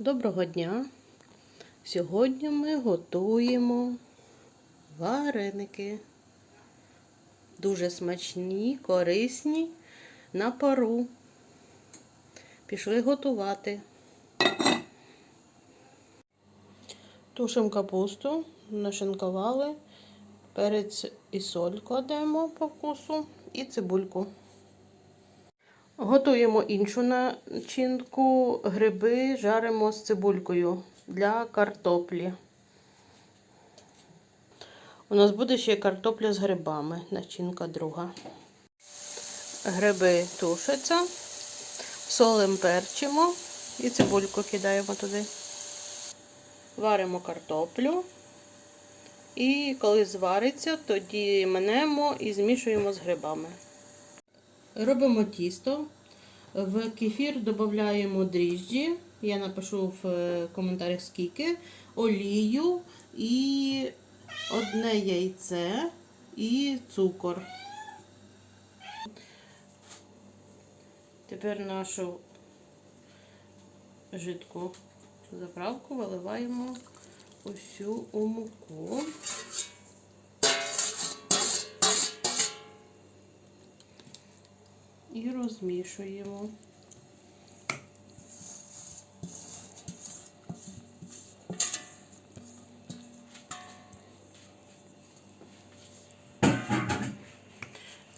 Доброго дня! Сьогодні ми готуємо вареники. Дуже смачні, корисні на пару. Пішли готувати. Тушимо капусту, нашинкували, перець і соль кладемо по вкусу і цибульку. Готуємо іншу начинку, гриби жаримо з цибулькою для картоплі. У нас буде ще картопля з грибами, начинка друга. Гриби тушаться, солим перчимо і цибульку кидаємо туди. Варимо картоплю. І коли звариться, тоді минемо і змішуємо з грибами. Робимо тісто. В кефір додаємо дріжджі. Я напишу в е, коментарях скільки, олію і одне яйце і цукор. Тепер нашу жидку заправку виливаємо усю у муку. Розмішуємо.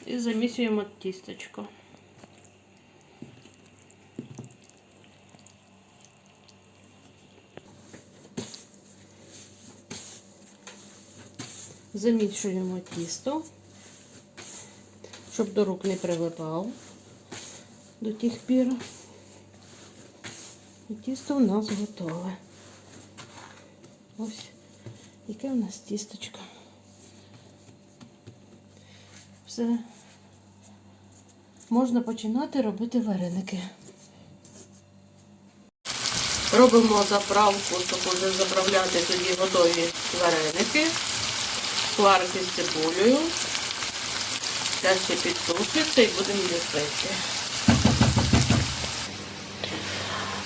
І замісюємо тістечко. Замішуємо тісто, щоб до рук не прилипав до тих пір. І тісто у нас готове. Ось яке у нас тісточко. Все. Можна починати робити вареники. Робимо заправку, щоб вже заправляти тоді готові вареники. Сварки з цибулею. Зараз підсушиться і будемо ліпити.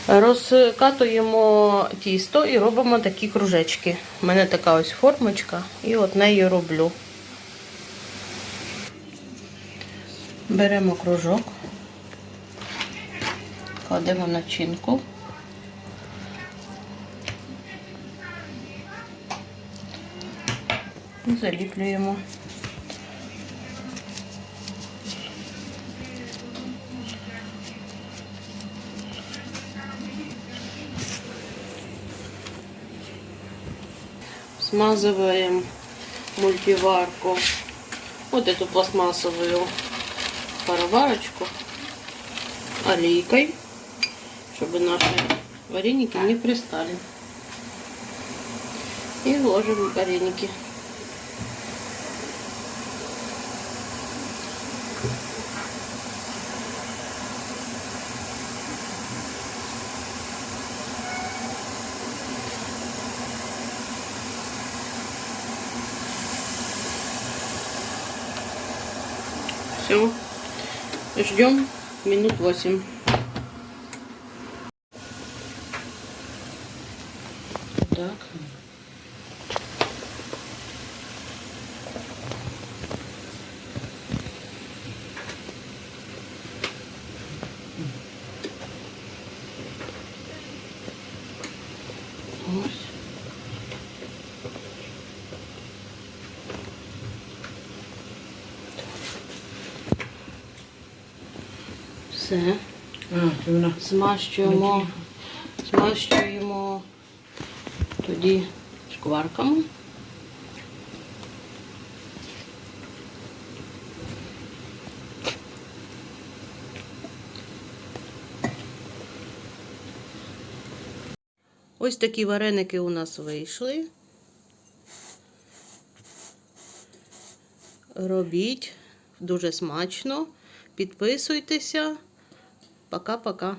Розкатуємо тісто і робимо такі кружечки. У мене така ось формочка, і от нею роблю. Беремо кружок, кладемо начинку. І заліплюємо. Смазываем мультиварку, вот эту пластмассовую пароварочку олейкой, чтобы наши вареники не пристали. И ложим вареники. Все. Ждем минут 8. Так. Ось. Все. Змащуємо, змащуємо тоді шкварками. Ось такі вареники у нас вийшли. Робіть дуже смачно. Підписуйтеся. Пока-пока.